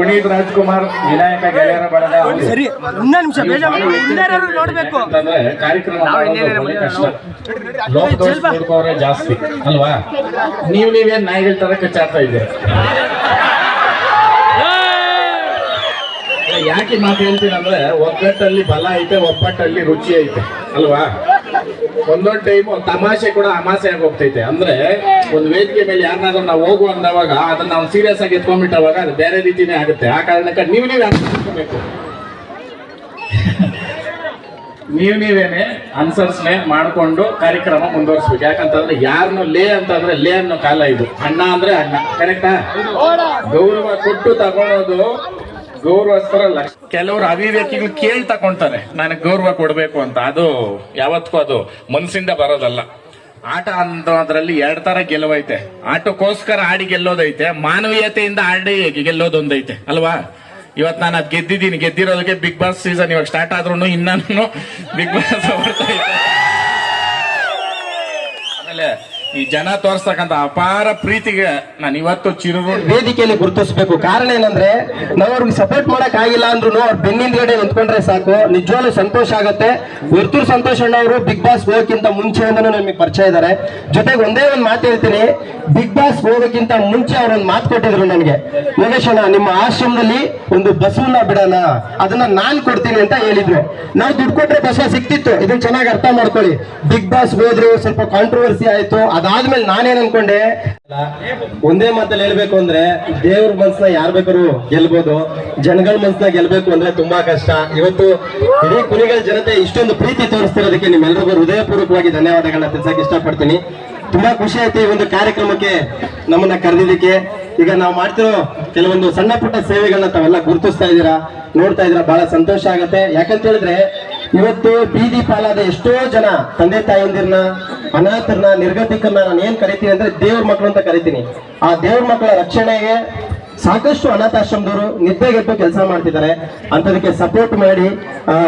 ಪುನೀತ್ ರಾಜ್ಕುಮಾರ್ ವಿನಾಯಕ ಗೆಳೆಯರ ಬಳಗ ಸರಿ ಇನ್ನೊಂದು ನಿಮಿಷ ಬೇಜಾರು ಇನ್ನೇನಾದ್ರು ನೋಡ್ಬೇಕು. ಅಂತಂದ್ರೆ ಕಾರ್ಯಕ್ರಮ ಕಷ್ಟ. ಲೋಕದೋಷ ಹುಡುಕೋರೆ ಜಾಸ್ತಿ ಅಲ್ವಾ? ನೀವು ನೀವೇನ್ ನಾಯಿಗಳ ತರ ಕಚ್ಚಾಡ್ತಾ ಇದ್ದೀರ? ಯಾಕೆ ಮಾತು ಹೇಳ್ತೀನಿ ಅಂದ್ರೆ ಒಗ್ಗಟ್ಟಲ್ಲಿ ಬಲ ಐತೆ ಒಪ್ಪಟ್ಟಲ್ಲಿ ರುಚಿ ಐತೆ ಅಲ್ವಾ? ಒಂದೊಂದ್ ಟೈಮು ತಮಾಷೆ ಕೂಡ ಅಮಾಸೆ ಆಗಿ ಹೋಗ್ತೈತೆ ಅಂದ್ರೆ ಒಂದು ವೇದಿಕೆ ಮೇಲೆ ಯಾರನ್ನಾದ್ರೂ ನಾವು ಹೋಗು ಅಂದವಾಗ ಅದನ್ನ ನಾವು ಸೀರಿಯಸ್ ಆಗಿ ಎತ್ಕೊಂಡ್ಬಿಟ್ಟವಾಗ ಅದು ಬೇರೆ ರೀತಿನೇ ಆಗುತ್ತೆ. ಆ ಕಾರಣಕ್ಕೆ ನೀವು ನೀವೇ ಅನ್ಸ್ಕೊಬೇಕು? ನೀವ್ ನೀವೇನೆ ಅನ್ಸರ್ಸ್ನೆ ಮಾಡ್ಕೊಂಡು ಕಾರ್ಯಕ್ರಮ ಮುಂದುವರಿಸ್ಬೇಕು. ಯಾಕಂತಂದ್ರೆ ಯಾರನ್ನು ಲೇ ಅಂತಂದ್ರೆ ಲೇ ಅನ್ನೋ ಕಾಲ ಇದು. ಅಣ್ಣ ಅಂದ್ರೆ ಅಣ್ಣ. ಕರೆಕ್ಟಾ ಗೌರವ ಕೊಟ್ಟು ತಗೊಳೋದು ಲಕ್ಷ ಕೆಲವರು ಅಭಿವ್ಯಕ್ತಿಗಳು ಕೇಳಿ ತಕೊಂತಾರೆ, ನನಗೆ ಗೌರವ ಕೊಡಬೇಕು ಅಂತ. ಅದು ಯಾವತ್ತೂ ಅದು ಮನಸ್ಸಿಂದ ಬರೋದಲ್ಲ. ಆಟ ಅನ್ನೋದ್ರಲ್ಲಿ ಎರಡ್ ತರ ಗೆಲುವೈತೆ. ಆಟಕ್ಕೋಸ್ಕರ ಆಡಿ ಗೆಲ್ಲೋದೈತೆ, ಮಾನವೀಯತೆಯಿಂದ ಆಡಿ ಗೆಲ್ಲೋದೊಂದೈತೆ. ಅಲ್ವಾ? ಇವತ್ ನಾನು ಅದ್ ಗೆದ್ದಿದ್ದೀನಿ. ಗೆದ್ದಿರೋದಕ್ಕೆ ಬಿಗ್ ಬಾಸ್ ಸೀಸನ್ ಇವಾಗ ಸ್ಟಾರ್ಟ್ ಆದ್ರೂ ಇನ್ನೂ ಬಿಗ್ ಬಾಸ್ ಬರ್ತಾ ಆಮೇಲೆ ಈ ಜನ ತೋರ್ಸ್ತಕ್ಕಂತ ಅಪಾರ ಪ್ರೀತಿಗೆ ನಾನು ಇವತ್ತು ಚಿರು ವೇದಿಕೆಯಲ್ಲಿ ಗುರುತಿಸಬೇಕು. ಕಾರಣ ಏನಂದ್ರೆ, ನಾವು ಅವ್ರಿಗೆ ಸಪೋರ್ಟ್ ಮಾಡಕ್ ಆಗಿಲ್ಲ ಅಂದ್ರೂ ಅವ್ರ ಬೆನ್ನಿಂದ್ಗಡೆ ನಿಂತ್ಕೊಂಡ್ರೆ ಸಾಕು. ನಿಜವಾಗ್ಲೂ ಸಂತೋಷ ಆಗತ್ತೆ. ವರ್ತೂರ್ ಸಂತೋಷ್ ಅಣ್ಣ ಅವರು ಬಿಗ್ ಬಾಸ್ ಹೋಗಕ್ಕಿಂತ ಮುಂಚೆಯಿಂದನೂ ನಮಗೆ ಪರಿಚಯ ಇದ್ದಾರೆ ಜೊತೆಗೆ ಒಂದೇ ಒಂದು ಮಾತು ಹೇಳ್ತೀನಿ. ಬಿಗ್ ಬಾಸ್ ಹೋಗೋಕ್ಕಿಂತ ಮುಂಚೆ ಅವ್ರೊಂದು ಮಾತು ಕೊಟ್ಟಿದ್ರು ನನಗೆ. ಯೋಗೇಶ್ ಅಣ್ಣ, ನಿಮ್ಮ ಆಶ್ರಮದಲ್ಲಿ ಒಂದು ಬಸವನ್ನ ಬಿಡೋಣ. ಅದನ್ನ ನಾನ್ ಕೊಡ್ತೀನಿ ಅಂತ ಹೇಳಿದ್ರು. ನಾವು ದುಡ್ಡು ಕೊಟ್ರೆ ಬಸವ ಸಿಕ್ತಿತ್ತು. ಇದನ್ನ ಚೆನ್ನಾಗಿ ಅರ್ಥ ಮಾಡ್ಕೊಳ್ಳಿ. ಬಿಗ್ ಬಾಸ್ ಹೋದ್ರು ಸ್ವಲ್ಪ ಕಾಂಟ್ರವರ್ಸಿ ಆಯ್ತು. ಅದಾದ್ಮೇಲೆ ನಾನೇನ್ ಅನ್ಕೊಂಡೆ, ಒಂದೇ ಮಾತಲ್ಲಿ ಹೇಳ್ಬೇಕು ಅಂದ್ರೆ ದೇವ್ರ ಮನ್ಸನ್ನ ಯಾರ್ ಬೇಕಾದ್ರು ಗೆಲ್ಬೋದು, ಜನಗಳ ಮನ್ಸನ್ನ ಗೆಲ್ಬೇಕು ಅಂದ್ರೆ ತುಂಬಾ ಕಷ್ಟ. ಇವತ್ತು ಇಡೀ ಕುರಿಗಳ ಜನತೆ ಇಷ್ಟೊಂದು ಪ್ರೀತಿ ತೋರಿಸ್ತಿರೋದಕ್ಕೆ ನಿಮ್ಮೆಲ್ಲರಿಗೂ ಹೃದಯಪೂರ್ವಕವಾಗಿ ಧನ್ಯವಾದಗಳನ್ನ ತಿಳಿಸಕ್ ಇಷ್ಟಪಡ್ತೀನಿ. ತುಂಬಾ ಖುಷಿ ಆಯ್ತು ಈ ಒಂದು ಕಾರ್ಯಕ್ರಮಕ್ಕೆ ನಮ್ಮನ್ನ ಕರೆದಿದ್ದಕ್ಕೆ. ಈಗ ನಾವು ಮಾಡ್ತಿರೋ ಕೆಲವೊಂದು ಸಣ್ಣ ಪುಟ್ಟ ಸೇವೆಗಳನ್ನ ತಾವೆಲ್ಲ ಗುರುತಿಸ್ತಾ ಇದ್ದೀರಾ, ನೋಡ್ತಾ ಇದ್ದೀರಾ, ಬಹಳ ಸಂತೋಷ ಆಗತ್ತೆ. ಯಾಕಂತ ಹೇಳಿದ್ರೆ ಇವತ್ತು ಬೀದಿ ಪಾಲಾದ ಎಷ್ಟೋ ಜನ ತಂದೆ ತಾಯಂದಿರ್ನ ಅನಾಥರನ್ನ, ನಿರ್ಗತಿಕರನ್ನ ನಾನು ಏನ್ ಕರಿತೀನಿ ಅಂದ್ರೆ ದೇವ್ರ ಮಕ್ಕಳು ಅಂತ ಕರಿತೀನಿ. ಆ ದೇವ್ರ ಮಕ್ಕಳ ರಕ್ಷಣೆಗೆ ಸಾಕಷ್ಟು ಅನಾಥಾಶ್ರಮದವರು ನಿದ್ದೆಗೆಟ್ಟು ಕೆಲಸ ಮಾಡ್ತಿದ್ದಾರೆ. ಅಂತದಕ್ಕೆ ಸಪೋರ್ಟ್ ಮಾಡಿ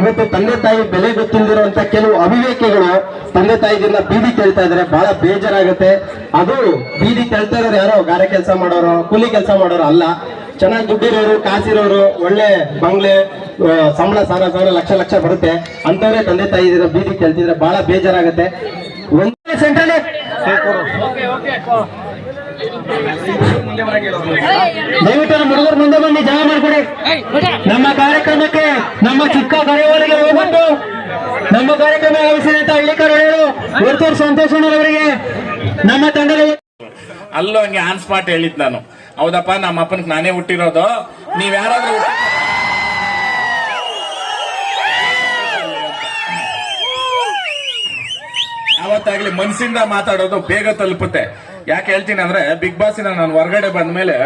ಇವತ್ತು ತಂದೆ ತಾಯಿ ಬೆಲೆ ಗೊತ್ತಿಲ್ಲದಿರುವಂತ ಕೆಲವು ಅವಿವೇಕಿಗಳು ತಂದೆ ತಾಯಿಗಿನ್ನ ಬೀದಿ ಕೇಳ್ತಾ ಇದ್ದಾರೆ. ಬಹಳ ಬೇಜಾರಾಗುತ್ತೆ. ಅದು ಬೀದಿ ಕೇಳ್ತಾ ಇರೋರು ಯಾರೋ, ಗಾರೆ ಕೆಲಸ ಮಾಡೋರು, ಕೂಲಿ ಕೆಲಸ ಮಾಡೋರು ಅಲ್ಲ. ಚೆನ್ನಾಗಿ ದುಡ್ಡಿರೋರು, ಕಾಸಿರೋರು, ಒಳ್ಳೆ ಬಂಗ್ಲೆ ಸಂಬಳ ಸಾವಿರ ಸಾವಿರ ಲಕ್ಷ ಲಕ್ಷ ಬರುತ್ತೆ. ಅಂತವ್ರೆ ತಂದೆ ತಾಯಿ ಬೀದಿ ಕೇಳ್ತಿದ್ರೆ ಬಹಳ ಬೇಜಾರಾಗುತ್ತೆ. ಒಂದೇ ಸೆಂಟ್ರಲ್ ದಯವಿಟ್ಟು ನಮ್ಮ ಮುಂದೆ ಬನ್ನಿ ಜಮಾ ಮಾಡ್ಕೊಡಿ. ನಮ್ಮ ಕಾರ್ಯಕ್ರಮಕ್ಕೆ ನಮ್ಮ ಚಿಕ್ಕ ಕರೆಯವರಿಗೆ ಹೋಗ್ಬಿಟ್ಟು, ನಮ್ಮ ಕಾರ್ಯಕ್ರಮ ಆವಿಸಿದಂತ ಹಳ್ಳಿಕರ್ ಒಳ್ಳೆಯರು ಸಂತೋಷ ಸಂತೋಷಣ್ಣರವರಿಗೆ ನಮ್ಮ ತಂಡದ ಅಲ್ಲೂ ಹಂಗೆ ಆನ್ ಸ್ಪಾಟ್ ಹೇಳಿದ್ ನಾನು. ಹೌದಪ್ಪ, ನಮ್ಮ ಅಪ್ಪನಿಗೆ ನಾನೇ ಹುಟ್ಟಿರೋದು. ನೀವ್ ಯಾರಾದ್ರೂ ಯಾವತ್ತಾಗ್ಲಿ ಮನ್ಸಿಂದ ಮಾತಾಡೋದು ಬೇಗ ತಲುಪುತ್ತೆ. ಯಾಕೆ ಹೇಳ್ತೀನಿ ಅಂದ್ರೆ ಬಿಗ್ ಬಾಸ್ ನಾನು ಹೊರಗಡೆ ಬಂದ್ಮೇಲೆ